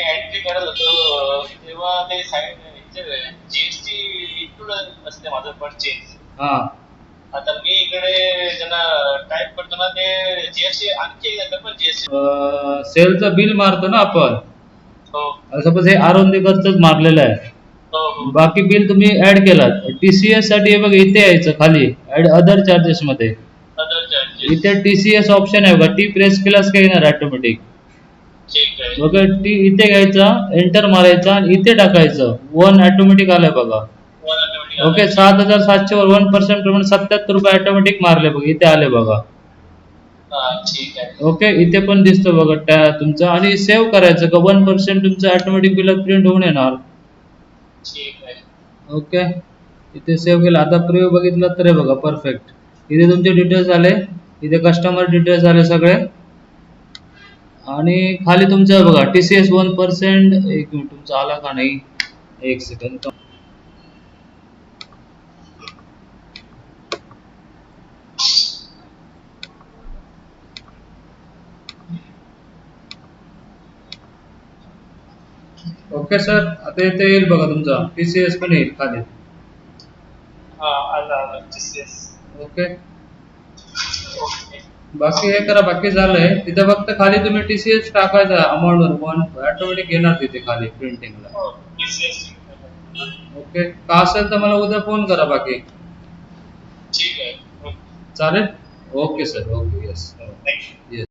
ते एंट्री करत होतो तेव्हा ते साईड जीएसटी इन्क्लूड असते माझं परचेज हा. आता मी इकडे ज्यांना टाईप करतो ना ते जीएसटी आणखी पण जीएसटी सेलचं बिल मारतो ना आपण. हो. सपोज हे आरोंदीकरच मारलेलं आहे. हो हो. बाकी बिल तुम्ही ऍड केलात. टीसीएससाठी हे बघा इथे यायचं खाली. ऍड अदर चार्जेस मध्ये. अदर चार्जेस इथे टीसीएस ऑप्शन आहे बघा. टी प्रेस केलास काय येणार? ऑटोमॅटिक ओके टी इथे घ्यायचा एंटर मारायचा आणि इथे टाकायचं. वन ऑटोमॅटिक आलंय बघा. ओके सात हजार सातशे वर वन पर्सेंट प्रमाणे सत्याहत्तर रुपये ऑटोमॅटिक मारले बघा. इथे आले बघा. ओके इथे पण दिसतो बघा त्या तुमचं. आणि सेव्ह करायचं का? वन पर्सेंट तुमचं ऑटोमॅटिक बिल प्रिंट होऊन येणार. ओके इथे सेव्ह केलं. आता प्रिव्ह बघितलं तर हे बघा परफेक्ट इथे तुमचे डिटेल्स आले. इथे कस्टमर डिटेल्स आले सगळे. आणि खाली तुमचं बघा T C S one percent एक मिनिट तुमचा आला का नाही? एक सेकंड ओके सर आता इथे येईल बघा तुमचा. टी सी एस पण येईल खाली. हा आलं आलं. TCS. ओके ओके बाकी हे करा बाकी झालंय. तिथे फक्त खाली तुम्ही टीसीएस टाकायचा अमाऊंट वर. वन ऑटोमॅटिक येणार तिथे खाली प्रिंटिंगला हो. ओके. का असेल तर मला उद्या फोन करा बाकी. ठीक आहे. चालेल? Okay sir. Okay. Yes yes